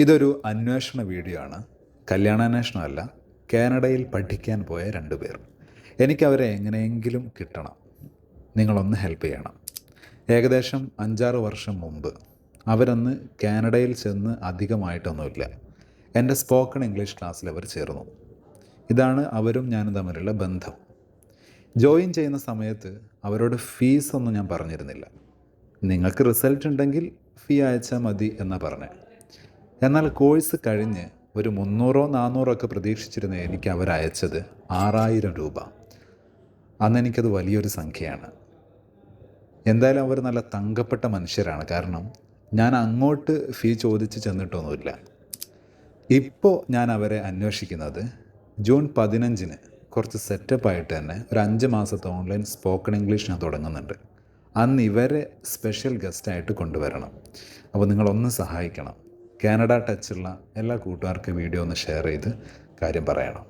ഇതൊരു അന്വേഷണ വീഡിയോ ആണ് കല്യാണാന്വേഷണമല്ല കാനഡയിൽ പഠിക്കാൻ പോയ രണ്ട് പേർ. എനിക്കവരെ എങ്ങനെയെങ്കിലും കിട്ടണം. നിങ്ങളൊന്ന് ഹെൽപ്പ് ചെയ്യണം. ഏകദേശം അഞ്ചാറ് വർഷം മുമ്പ് അവരന്ന് കാനഡയിൽ ചെന്ന് അധികമായിട്ടൊന്നുമില്ല. എന്റെ സ്പോക്കൺ ഇംഗ്ലീഷ് ക്ലാസ്സിൽ അവർ ചേർന്നു. ഇതാണ് അവരും ഞാനും തമ്മിലുള്ള ബന്ധം. ജോയിൻ ചെയ്യുന്ന സമയത്ത് അവരോട് ഫീസ് ഒന്നും ഞാൻ പറഞ്ഞിരുന്നില്ല. നിങ്ങൾക്ക് റിസൾട്ട് ഉണ്ടെങ്കിൽ ഫീ അയച്ചാൽ മതി എന്നാണ് പറഞ്ഞത് എന്നാൽ കോഴ്സ് കഴിഞ്ഞ് ഒരു മുന്നൂറോ നാന്നൂറോ ഒക്കെ പ്രതീക്ഷിച്ചിരുന്ന എനിക്ക് അവർ അയച്ചത് ആറായിരം രൂപ. അന്ന് എനിക്കത് വലിയൊരു സംഖ്യയാണ്. എന്തായാലും അവർ നല്ല തങ്കപ്പെട്ട മനുഷ്യരാണ്. കാരണം ഞാൻ അങ്ങോട്ട് ഫീ ചോദിച്ച് ചെന്നിട്ടൊന്നുമില്ല. ഇപ്പോൾ ഞാൻ അവരെ അന്വേഷിക്കുന്നത് ജൂൺ പതിനഞ്ചിന് കുറച്ച് സെറ്റപ്പായിട്ട് തന്നെ ഒരു അഞ്ച് മാസത്തെ ഓൺലൈൻ സ്പോക്കൺ ഇംഗ്ലീഷ് ഞാൻ തുടങ്ങുന്നുണ്ട്. അന്ന് ഇവരെ സ്പെഷ്യൽ ഗസ്റ്റായിട്ട് കൊണ്ടുവരണം. അപ്പോൾ നിങ്ങളൊന്ന് സഹായിക്കണം. കാനഡ ടച്ചുള്ള എല്ലാ കൂട്ടുകാർക്കും വീഡിയോ ഒന്ന് ഷെയർ ചെയ്ത് കാര്യം പറയണം.